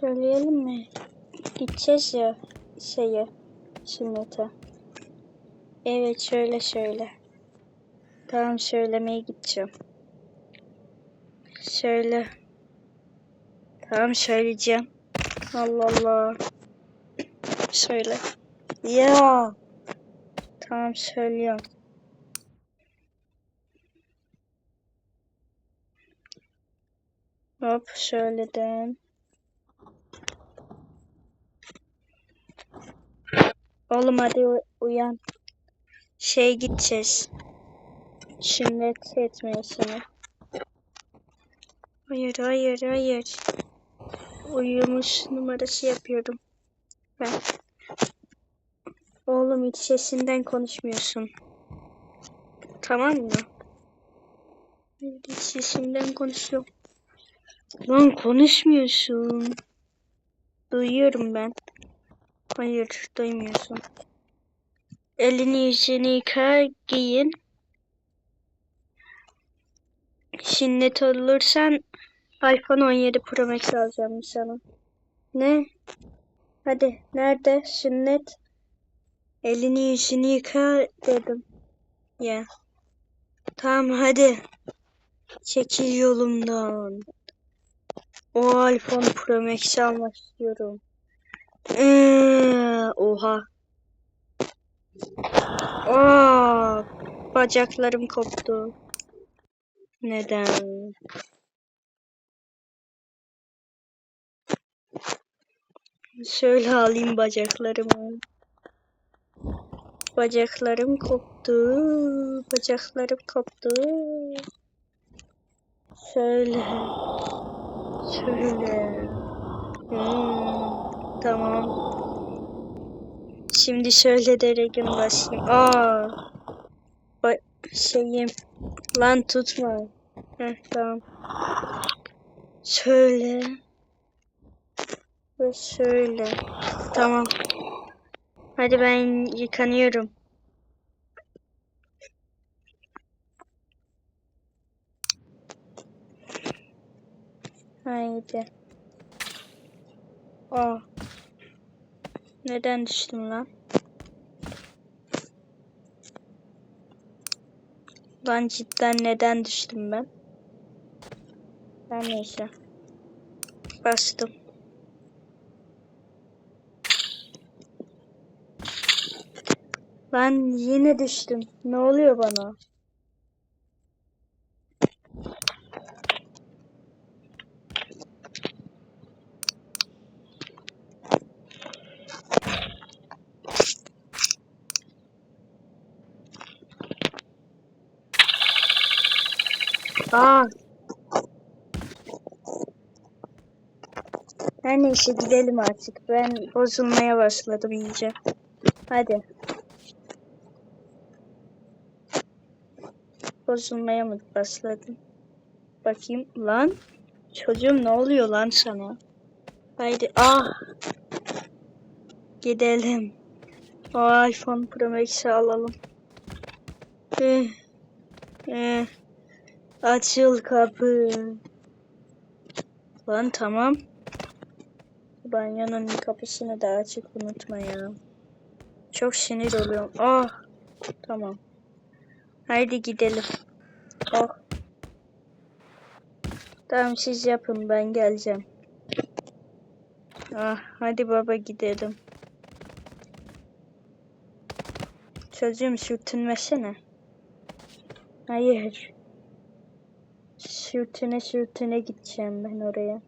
Söyleyelim mi? Gideceğiz ya şeye sünnete. Evet şöyle şöyle. Tamam söylemeye gideceğim. Şöyle. Tamam söyleyeceğim. Allah Allah. Söyle. Ya. Tamam söylüyorum. Hop söyledim. Oğlum hadi uyan. Şey gideceğiz. Sünnet etmeyesine. Hayır hayır hayır. Uyumuş numarası yapıyorum. Ben. Oğlum hiç sesinden konuşmuyorsun. Tamam mı? Hiç sesinden konuşuyorum. Lan konuşmuyorsun. Duyuyorum ben. Hayır, duymuyorsun. Elini yüzünü yıka, giyin. Sünnet olursan iPhone 17 Pro Max alacağım sana. Ne? Hadi, nerede sünnet? Elini yüzünü yıka dedim. Ya. Tamam hadi. Çekil yolumdan. O iPhone Pro Max almak istiyorum. Ee, oha. Aa, bacaklarım koptu. Neden? Şöyle alayım bacaklarımı. Bacaklarım koptu. Bacaklarım koptu. Şöyle. Şöyle. Hmm, tamam. Şimdi şöyle deregim başlayayım. Aa. Ba şeyim. Lan tutma. Heh, tamam. Şöyle. Ve şöyle. Tamam. Hadi ben yıkanıyorum. Haydi. Aa. Neden düştüm lan? Lan cidden neden düştüm ben? Her neyse. Bastım. Ben yine düştüm. Ne oluyor bana? Aa. Her neyse gidelim artık. Ben bozulmaya başladım iyice. Hadi. Bozulmaya mı başladın? Bakayım. Lan. Çocuğum ne oluyor lan sana? Haydi. Ah. Gidelim. O iPhone Pro Max'i alalım. Eh. Eh. Açıl kapı. Lan tamam. Banyonun kapısını da açık unutma ya. Çok sinir oluyorum. Ah. Tamam. Haydi gidelim. Oh. Tamam siz yapın ben geleceğim. Ah hadi baba gidelim. Çocuğum sürtünmesene. Hayır. Sürtüne sürtüne gideceğim ben oraya.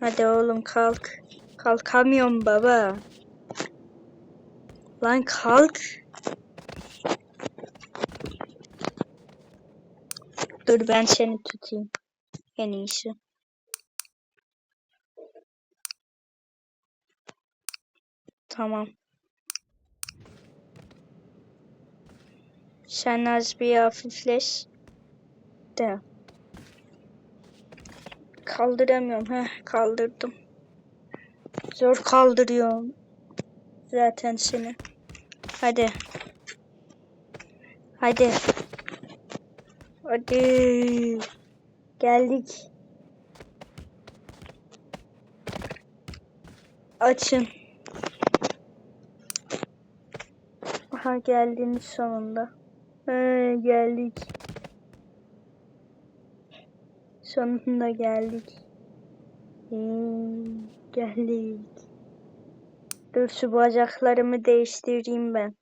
Hadi oğlum kalk. Kalkamıyorum baba. Lan kalk. Dur ben seni tutayım. En iyisi. Tamam. Sen az bir hafifleş. De. Kaldıramıyorum. Heh kaldırdım. Zor kaldırıyorum. Zaten seni. Hadi. Hadi. Hadi. Geldik. Açın. Aha geldiniz sonunda. Geldik. Sonunda geldik. Geldik. Dur şu bacaklarımı değiştireyim ben.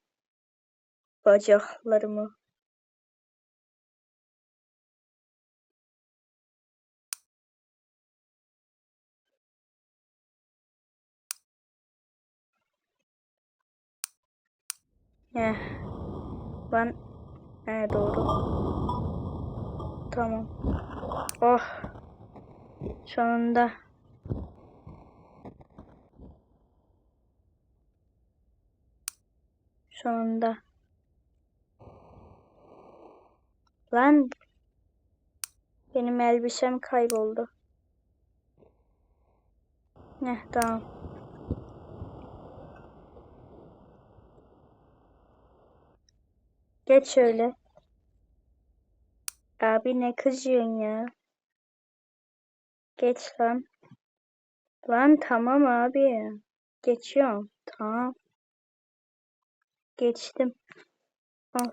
Bacaklarımı. Heh. Ben He doğru. Tamam. Oh. Sonunda. Sonunda. Lan benim elbisem kayboldu. Heh tamam. Geç şöyle. Abi ne kızıyorsun ya? Geç lan. Lan tamam abi. Geçiyorum. Tamam. Geçtim. Al.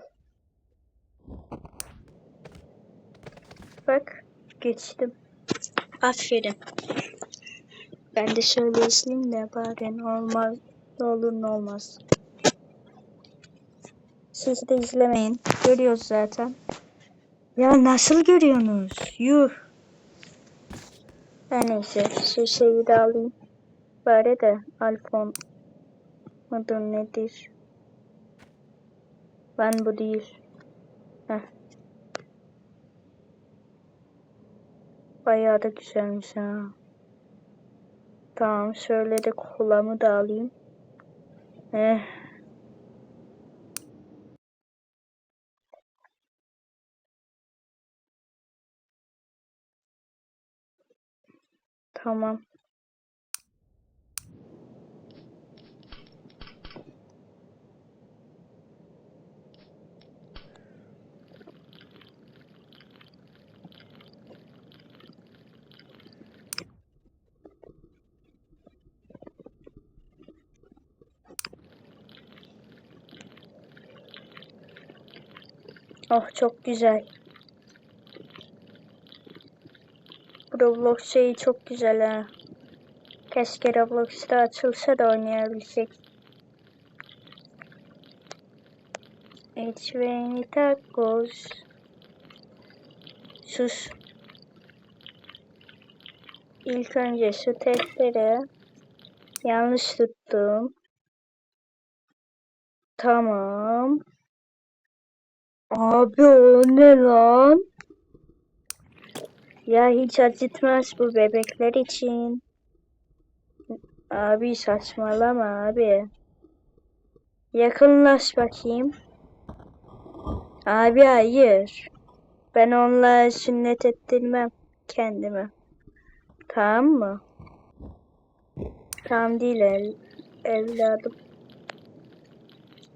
Bak. Geçtim. Aferin. Ben de şöyle izleyeyim de bari olmaz. Ne olur ne olmaz. Siz de izlemeyin. Görüyoruz zaten. Ya nasıl görüyorsunuz? Yuh. Her neyse şu şeyi de alayım. Bari de Alfon mıdır nedir? Ben bu değil. Heh. Bayağı da güzelmiş ha. Tamam şöyle de kolamı da alayım. Eh. Tamam. Oh çok güzel. Bu Roblox şeyi çok güzel ha. Keşke Roblox'ta açılsa da oynayabilsek. It's rainy tacos. Sus. İlk önce şu testleri yanlış tuttum. Tamam. Abi o ne lan? Ya hiç acıtmaz bu bebekler için. Abi saçmalama abi. Yakınlaş bakayım. Abi hayır. Ben onunla sünnet ettirmem kendime. Tamam mı? Tamam değil el, evladım.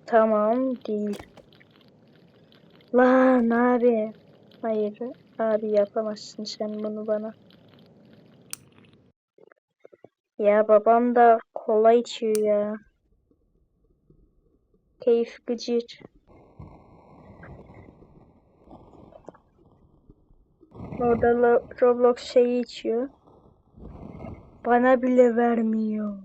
Tamam değil. Lan abi. Hayır abi yapamazsın sen bunu bana. Ya babam da kola içiyor ya. Keyif gıcır. Orada Lo- Roblox şeyi içiyor. Bana bile vermiyor.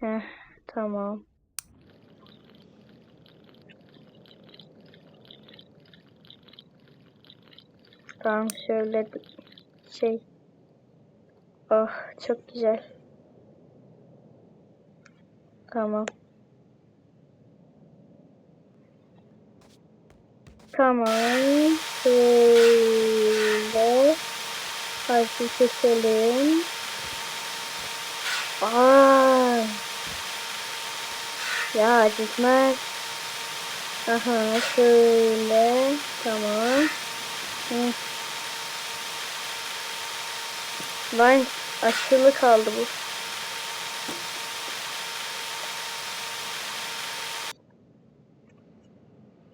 Heh, tamam. Tamam şöyle şey. Oh çok güzel. Tamam. Tamam. Şöyle. Harfi keselim. Aa. Ya gitmez. Aha şöyle. Tamam. Hı. Lan açılı kaldı bu.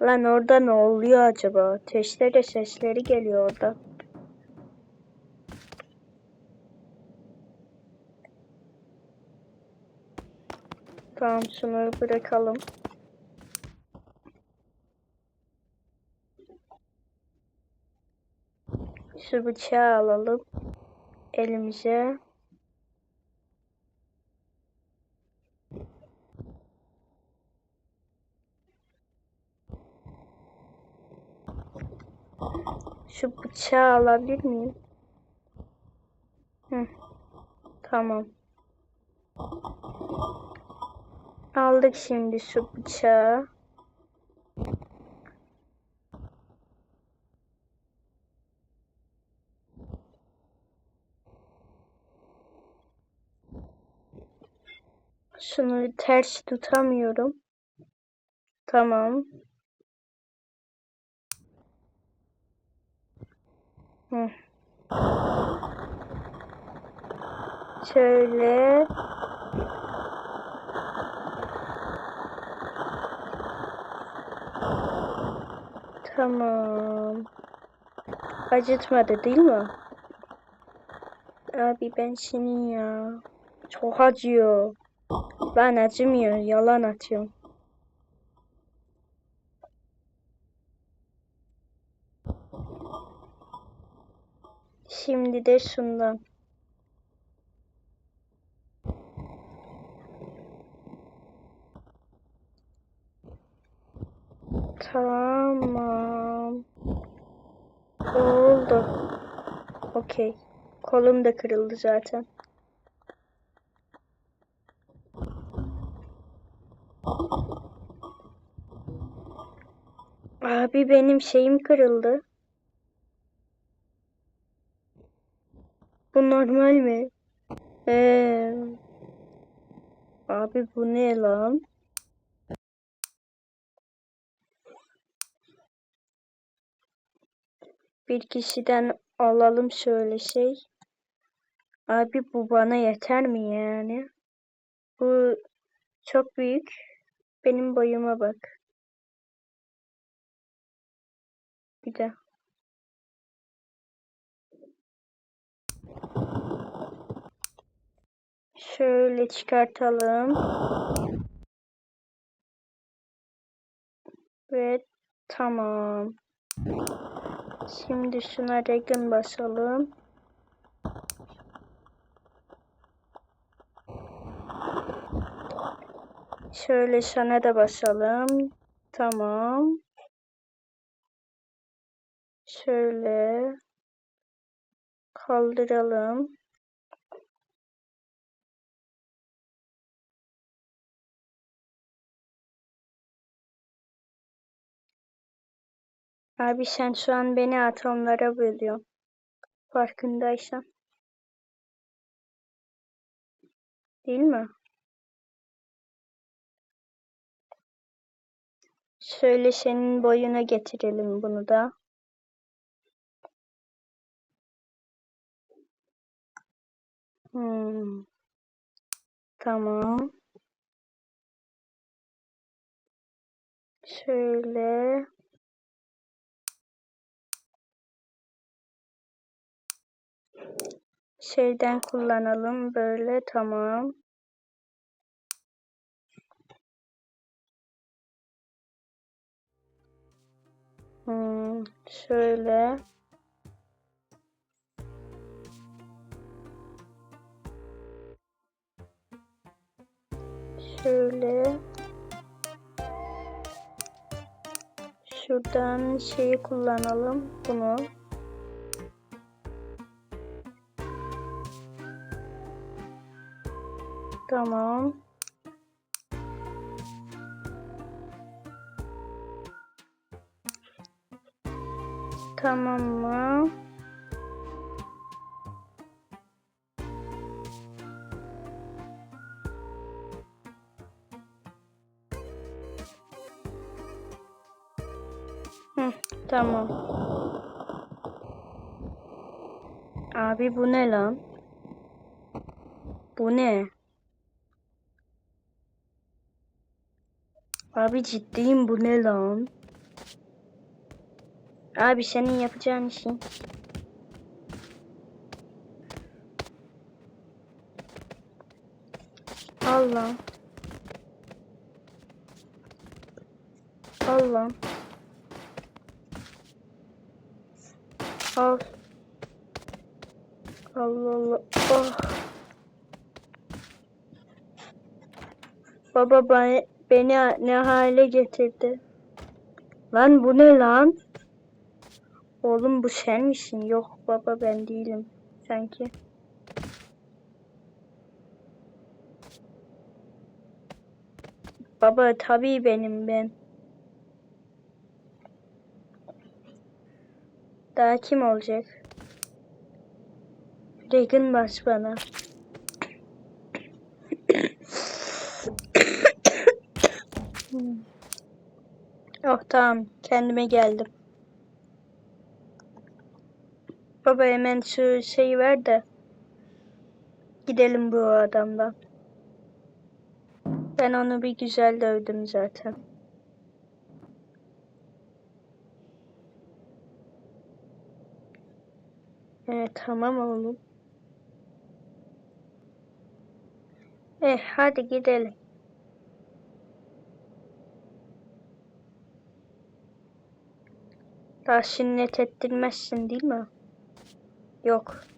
Lan orada ne oluyor acaba? Testere sesleri geliyor orada. Tamam şunu bırakalım. Şu bıçağı alalım elimize. Şu bıçağı alabilir miyim? Hı. Tamam. Aldık şimdi şu bıçağı. Şunu ters tutamıyorum. Tamam. Hı. Şöyle. Tamam. Acıtmadı değil mi? Abi ben senin ya. Çok acıyor. Ben acımıyor. Yalan atıyorum. Şimdi de şundan. Tamam. Oldu. Okey. Kolum da kırıldı zaten. Abi benim şeyim kırıldı. Bu normal mi? Ee, abi bu ne lan? Bir kişiden alalım şöyle şey. Abi bu bana yeter mi yani? Bu çok büyük. Benim boyuma bak. De. Şöyle çıkartalım. Ve tamam. Şimdi şuna regen basalım. Şöyle sana da basalım. Tamam. Şöyle kaldıralım. Abi sen şu an beni atomlara bölüyorsun. Farkındaysan. Değil mi? Şöyle senin boyuna getirelim bunu da. Hmm. Tamam. Şöyle. Şeyden kullanalım böyle tamam. Hmm, şöyle. Şöyle. Şuradan şeyi kullanalım. Bunu. Tamam. Tamam mı? Hı, tamam. Abi bu ne lan? Bu ne? Abi ciddiyim bu ne lan? Abi senin yapacağın işin. Allah. Allah. Al. Allah Allah. Oh. Baba beni, beni ne hale getirdi? Lan bu ne lan? Oğlum bu sen misin? Yok baba ben değilim. Sanki. Baba tabii benim ben. Daha kim olacak? Bana. Hmm. oh tamam kendime geldim. Baba hemen şu şeyi ver de gidelim bu adamdan. Ben onu bir güzel dövdüm zaten. Evet tamam oğlum. Eh hadi gidelim. Daha sünnet ettirmezsin değil mi? Yok.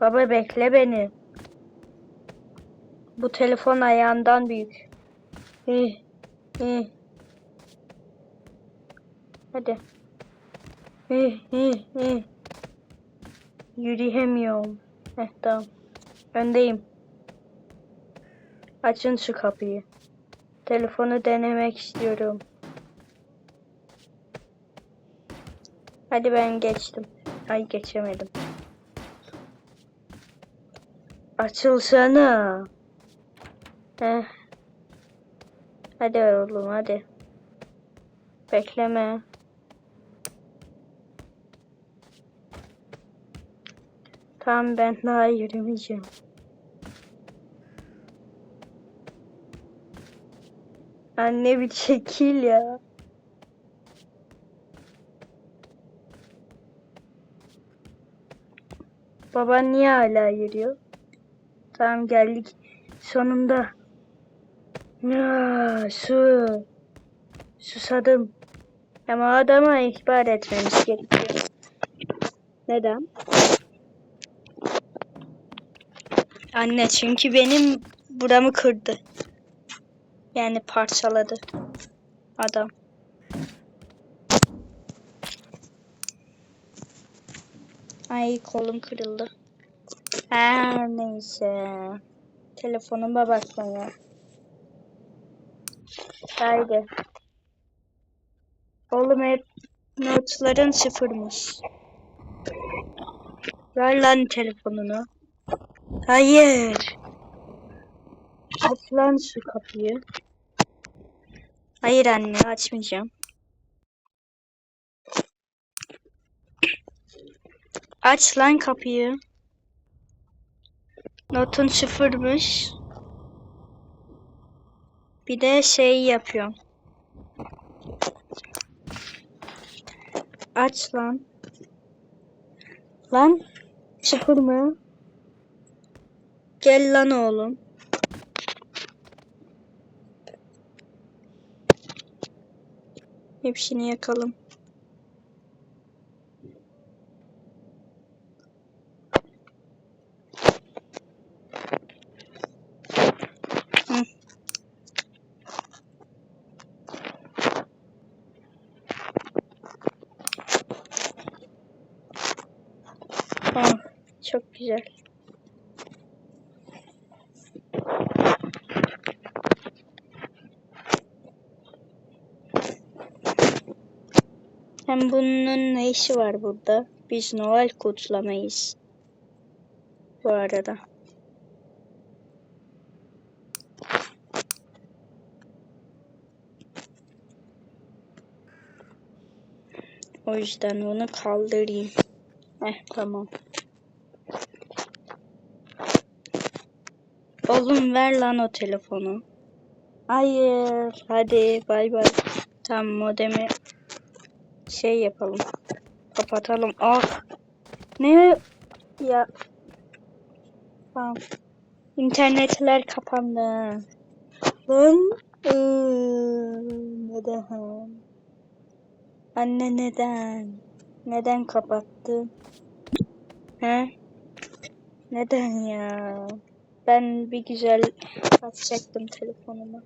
Baba bekle beni. Bu telefon ayağından büyük. Hı, hı. Hadi. Hı, hı, hı. Yürüyemiyorum. Heh tamam. Öndeyim. Açın şu kapıyı. Telefonu denemek istiyorum. Hadi ben geçtim. Ay geçemedim. Açılsana. Heh. Hadi oğlum hadi. Bekleme. Tamam ben daha yürümeyeceğim. Anne bir çekil ya. Baban niye hala yürüyor? Tamam geldik. Sonunda. Ya su. Susadım. Ama adama ihbar etmemiz gerekiyor. Neden? Anne çünkü benim buramı kırdı. Yani parçaladı. Adam. Ay kolum kırıldı. Her neyse. Telefonuma bakmaya. Haydi. Oğlum hep notların sıfırmış. Ver lan telefonunu. Hayır. Aç lan şu kapıyı. Hayır anne açmayacağım. Aç lan kapıyı. Notun sıfırmış. Bir de şey yapıyorum. Aç lan. Lan sıfır mı? Gel lan oğlum. Hepsini yakalım. Ah, çok güzel. Hem bunun ne işi var burada? Biz Noel kutlamayız. Bu arada. O yüzden bunu kaldırayım. Heh tamam. Oğlum ver lan o telefonu. Hayır. Hadi bay bay. Tamam modemi şey yapalım. Kapatalım. Ah. Ne? Ya. Tamam. İnternetler kapandı. Lan. Neden? Anne neden? Neden kapattın? He? Neden ya? Ben bir güzel açacaktım telefonumu.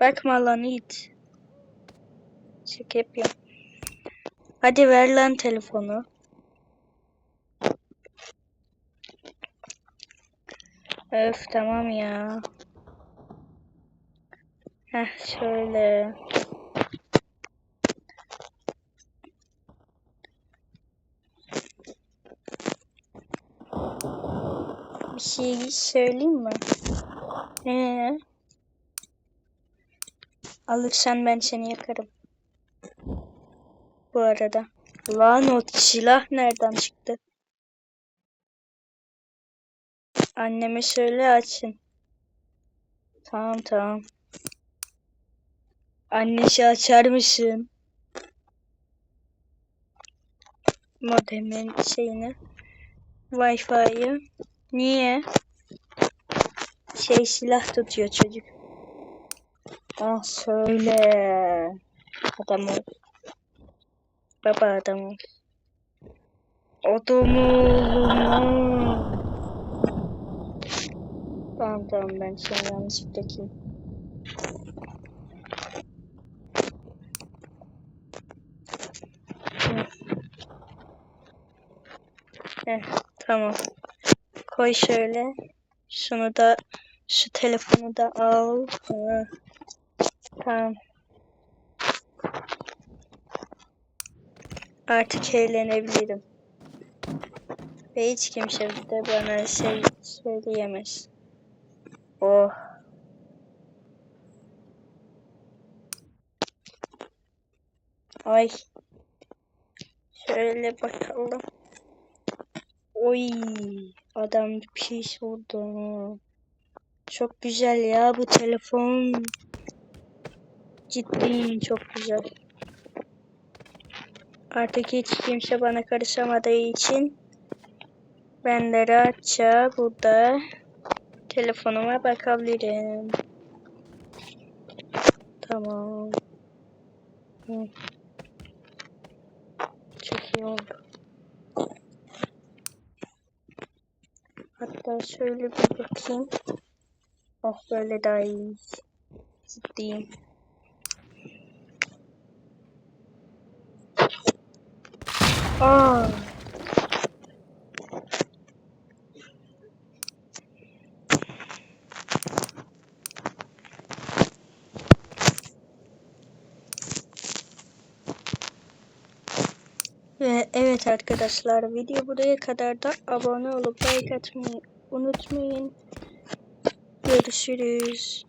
Bakma lan it. Şaka yapıyorum. Hadi ver lan telefonu. Öf tamam ya. Heh şöyle. Bir şey söyleyeyim mi? Ee, alırsan ben seni yakarım. Bu arada. Lan o silah nereden çıktı? Anneme söyle açın. Tamam tamam. Annesi açar mısın? Modemin şeyini. Wi-Fi'yi. Niye? Şey silah tutuyor çocuk. Ah söyle. Adam. Baba adam ol. Adam oğlum. Tamam tamam ben seni yanlışlıkla kim? Heh, tamam. Koy şöyle. Şunu da şu telefonu da al. Ha. Tamam. Artık eğlenebilirim. Ve hiç kimse de bana şey söyleyemez. Oh. Ay. Şöyle bakalım. Oy. Adam pis oldu. Çok güzel ya bu telefon. Ciddi çok güzel. Artık hiç kimse bana karışamadığı için ben de rahatça burada telefonuma bakabilirim. Tamam. Hı. Çok iyi oldu. Hatta şöyle bir bakayım. Oh böyle daha iyi. Ciddiyim. Ve evet arkadaşlar video buraya kadar da abone olup like atmayı unutmayın. Görüşürüz.